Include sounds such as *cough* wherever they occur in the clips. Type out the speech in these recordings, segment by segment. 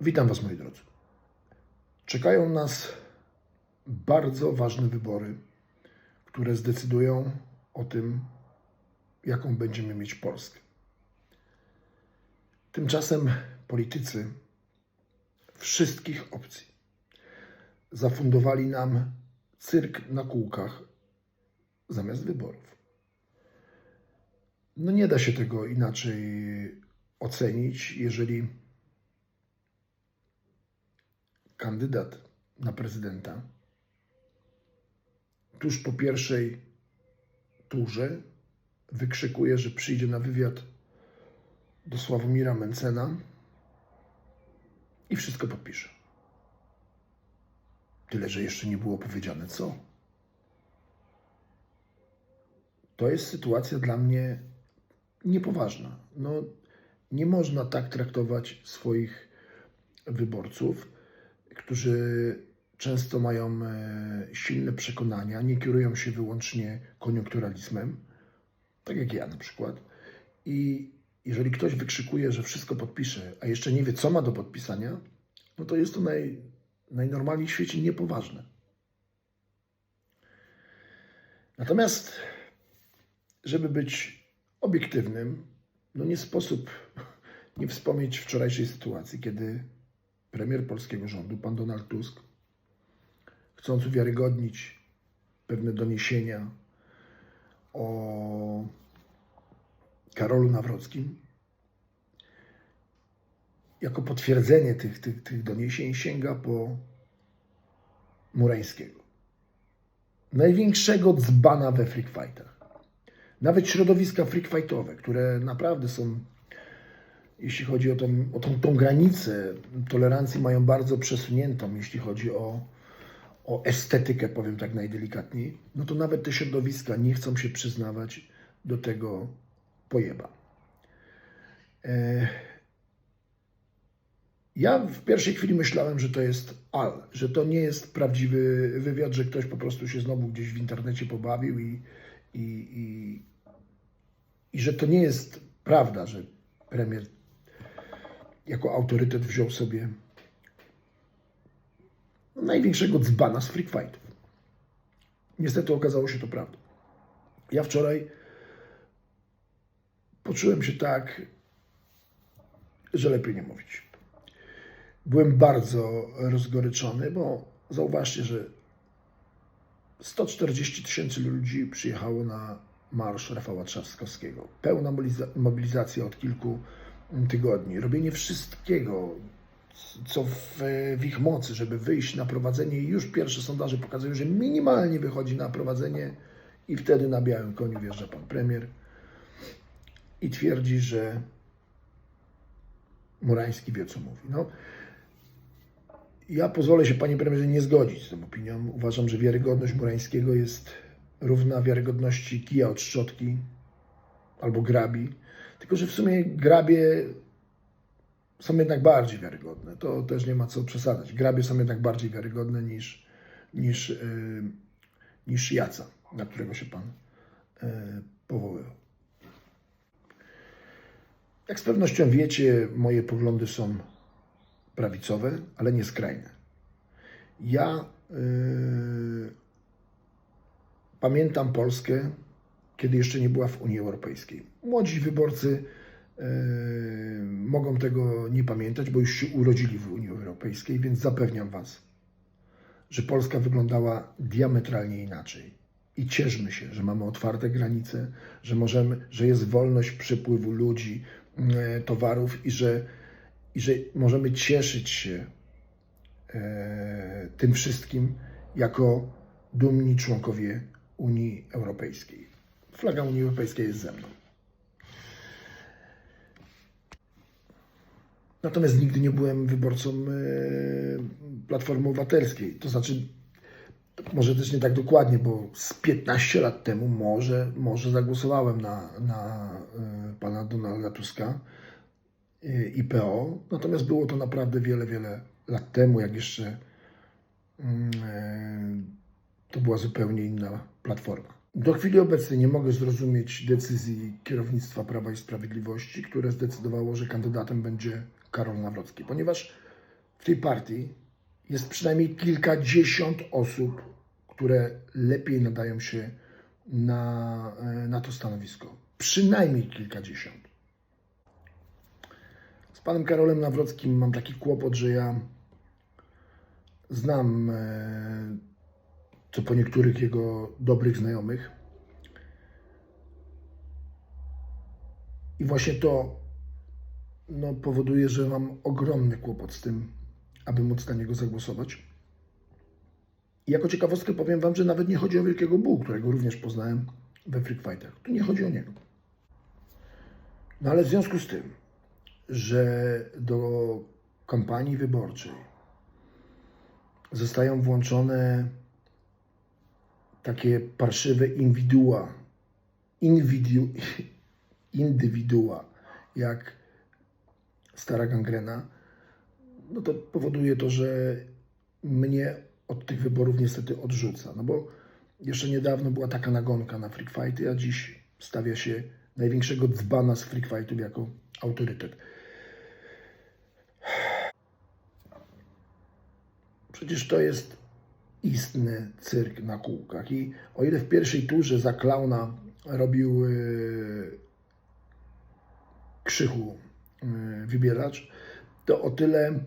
Witam Was, moi drodzy. Czekają nas bardzo ważne wybory, które zdecydują o tym, jaką będziemy mieć Polskę. Tymczasem politycy wszystkich opcji zafundowali nam cyrk na kółkach zamiast wyborów. No nie da się tego inaczej ocenić, jeżeli kandydat na prezydenta tuż po pierwszej turze wykrzykuje, że przyjdzie na wywiad do Sławomira Mencena i wszystko podpisze. Tyle, że jeszcze nie było powiedziane co. To jest sytuacja dla mnie niepoważna. No, nie można tak traktować swoich wyborców, którzy często mają e, silne przekonania, nie kierują się wyłącznie koniunkturalizmem, tak jak ja na przykład. I jeżeli ktoś wykrzykuje, że wszystko podpisze, a jeszcze nie wie, co ma do podpisania, no to jest to naj, najnormalniej w świecie niepoważne. Natomiast, żeby być obiektywnym, no nie sposób *laughs* nie wspomnieć wczorajszej sytuacji, kiedy premier polskiego rządu, pan Donald Tusk, chcąc uwiarygodnić pewne doniesienia o Karolu Nawrockim, jako potwierdzenie tych, tych, tych doniesień sięga po Murańskiego. Największego dzbana we freak fightach. Nawet środowiska freak fightowe, które naprawdę są jeśli chodzi o tą, o tą, tą granicę tolerancji, mają bardzo przesuniętą, jeśli chodzi o, o estetykę, powiem tak najdelikatniej, no to nawet te środowiska nie chcą się przyznawać do tego pojeba. E, Ja w pierwszej chwili myślałem, że to jest al, że to nie jest prawdziwy wywiad, że ktoś po prostu się znowu gdzieś w internecie pobawił i, i, i, i że to nie jest prawda, że premier jako autorytet wziął sobie największego dzbana z freak fightów. Niestety okazało się to prawdą. Ja wczoraj poczułem się tak, że lepiej nie mówić. Byłem bardzo rozgoryczony, bo zauważcie, że 140 tysięcy ludzi przyjechało na marsz Rafała Trzaskowskiego. Pełna mobiliza- mobilizacja od kilku tygodni. Robienie wszystkiego, co w, w ich mocy, żeby wyjść na prowadzenie. Już pierwsze sondaże pokazują, że minimalnie wychodzi na prowadzenie i wtedy na białym koniu wjeżdża pan premier i twierdzi, że Murański wie, co mówi. No, ja pozwolę się, panie premierze, nie zgodzić z tą opinią. Uważam, że wiarygodność Murańskiego jest równa wiarygodności kija od szczotki albo grabi. Tylko, że w sumie grabie są jednak bardziej wiarygodne. To też nie ma co przesadzać. Grabie są jednak bardziej wiarygodne niż, niż, yy, niż Jaca, na którego się pan yy, powoływał. Jak z pewnością wiecie, moje poglądy są prawicowe, ale nie skrajne. Ja yy, pamiętam Polskę, kiedy jeszcze nie była w Unii Europejskiej. Młodzi wyborcy yy, mogą tego nie pamiętać, bo już się urodzili w Unii Europejskiej, więc zapewniam Was, że Polska wyglądała diametralnie inaczej. I cieszmy się, że mamy otwarte granice, że możemy, że jest wolność przepływu ludzi, yy, towarów i że i że możemy cieszyć się e, tym wszystkim jako dumni członkowie Unii Europejskiej. Flaga Unii Europejskiej jest ze mną. Natomiast nigdy nie byłem wyborcą e, Platformy Obywatelskiej. To znaczy, może też nie tak dokładnie, bo z 15 lat temu może, może zagłosowałem na, na e, pana Donalda Tuska i PO. Natomiast było to naprawdę wiele, wiele lat temu, jak jeszcze mm, e, to była zupełnie inna platforma. Do chwili obecnej nie mogę zrozumieć decyzji kierownictwa Prawa i Sprawiedliwości, które zdecydowało, że kandydatem będzie Karol Nawrocki, ponieważ w tej partii jest przynajmniej kilkadziesiąt osób, które lepiej nadają się na, e, na to stanowisko. Przynajmniej kilkadziesiąt. Z panem Karolem Nawrockim mam taki kłopot, że ja znam e, co po niektórych jego dobrych znajomych. I właśnie to no, powoduje, że mam ogromny kłopot z tym, aby móc na niego zagłosować. I jako ciekawostkę powiem Wam, że nawet nie chodzi o Wielkiego Buł, którego również poznałem we Freak Fightach. Tu nie chodzi o niego. No ale w związku z tym, że do kampanii wyborczej zostają włączone takie parszywe indywidua, inwidu, indywidua, jak stara gangrena, no to powoduje to, że mnie od tych wyborów niestety odrzuca. No bo jeszcze niedawno była taka nagonka na freak fighty, a dziś stawia się największego dzbana z freak fightów jako autorytet. Przecież to jest istny cyrk na kółkach. I o ile w pierwszej turze za klauna robił yy, krzychu yy, wybieracz, to o tyle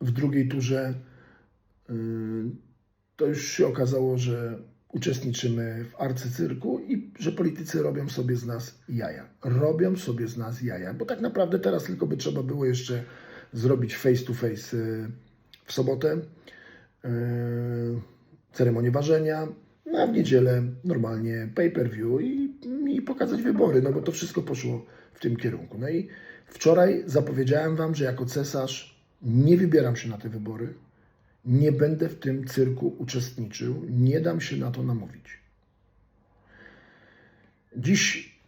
w drugiej turze yy, to już się okazało, że uczestniczymy w arcycyrku i że politycy robią sobie z nas jaja. Robią sobie z nas jaja, bo tak naprawdę teraz tylko by trzeba było jeszcze zrobić face to face w sobotę, ceremonię ważenia, no a w niedzielę normalnie pay-per-view i, i pokazać wybory, no bo to wszystko poszło w tym kierunku. No i wczoraj zapowiedziałem Wam, że jako cesarz nie wybieram się na te wybory, nie będę w tym cyrku uczestniczył, nie dam się na to namówić. Dziś,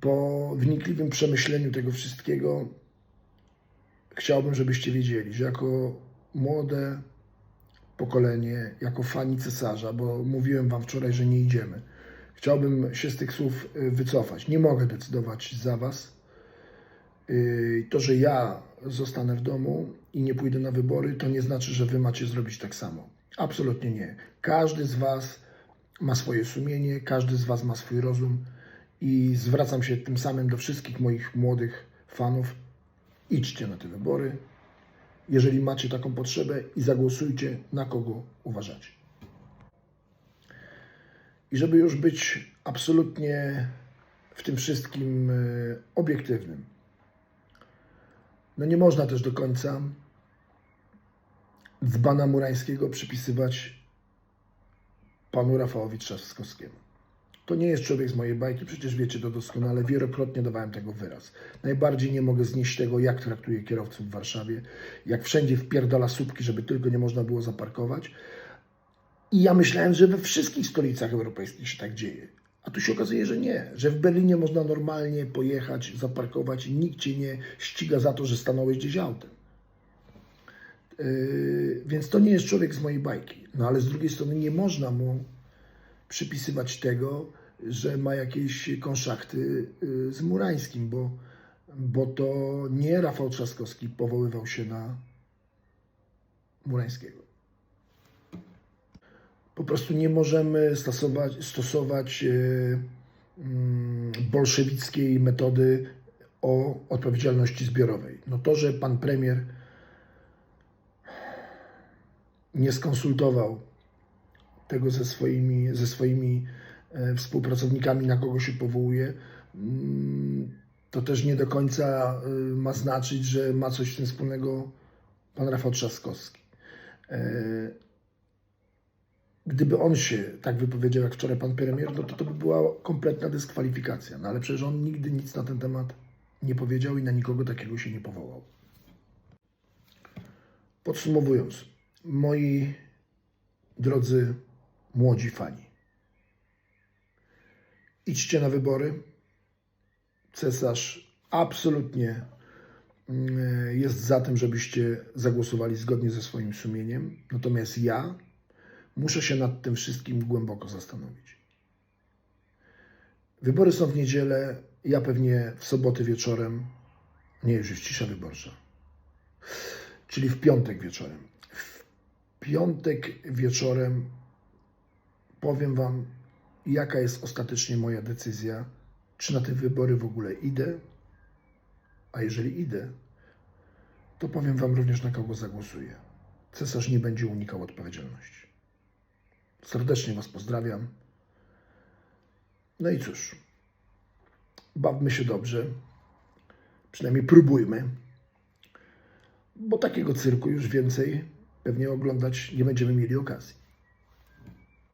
po wnikliwym przemyśleniu tego wszystkiego, chciałbym, żebyście wiedzieli, że jako młode pokolenie, jako fani cesarza, bo mówiłem Wam wczoraj, że nie idziemy, chciałbym się z tych słów y, wycofać. Nie mogę decydować za Was. Y, To, że ja zostanę w domu i nie pójdę na wybory, to nie znaczy, że Wy macie zrobić tak samo. Absolutnie nie. Każdy z Was ma swoje sumienie, każdy z Was ma swój rozum i zwracam się tym samym do wszystkich moich młodych fanów. Idźcie na te wybory, jeżeli macie taką potrzebę i zagłosujcie na kogo uważacie. I żeby już być absolutnie w tym wszystkim e, obiektywnym, no nie można też do końca dzbana murańskiego przypisywać panu Rafałowi Trzaskowskiemu. To nie jest człowiek z mojej bajki, przecież wiecie to doskonale, wielokrotnie dawałem tego wyraz. Najbardziej nie mogę znieść tego, jak traktuje kierowców w Warszawie, jak wszędzie wpierdala słupki, żeby tylko nie można było zaparkować. I ja myślałem, że we wszystkich stolicach europejskich się tak dzieje. A tu się okazuje, że nie, że w Berlinie można normalnie pojechać, zaparkować nikt cię nie ściga za to, że stanąłeś gdzieś autem. Yy, więc to nie jest człowiek z mojej bajki. No ale z drugiej strony nie można mu przypisywać tego, że ma jakieś konszachty yy, z Murańskim, bo, bo to nie Rafał Trzaskowski powoływał się na Murańskiego. Po prostu nie możemy stosować, stosować yy, mm, bolszewickiej metody o odpowiedzialności zbiorowej. No to, że pan premier nie skonsultował tego ze swoimi, ze swoimi e, współpracownikami, na kogo się powołuje, mm, to też nie do końca e, ma znaczyć, że ma coś z tym wspólnego pan Rafał Trzaskowski. E, Gdyby on się tak wypowiedział jak wczoraj pan premier, no to to by była kompletna dyskwalifikacja. No ale przecież on nigdy nic na ten temat nie powiedział i na nikogo takiego się nie powołał. Podsumowując, moi drodzy młodzi fani, idźcie na wybory. Cesarz absolutnie mm, jest za tym, żebyście zagłosowali zgodnie ze swoim sumieniem. Natomiast ja muszę się nad tym wszystkim głęboko zastanowić. Wybory są w niedzielę, ja pewnie w sobotę wieczorem, nie, już jest cisza wyborcza. czyli w piątek wieczorem. W piątek wieczorem powiem Wam, jaka jest ostatecznie moja decyzja, czy na te wybory w ogóle idę, a jeżeli idę, to powiem Wam również na kogo zagłosuję. Cesarz nie będzie unikał odpowiedzialności. Serdecznie Was pozdrawiam. No i cóż, bawmy się dobrze, przynajmniej próbujmy, bo takiego cyrku już więcej pewnie oglądać nie będziemy mieli okazji.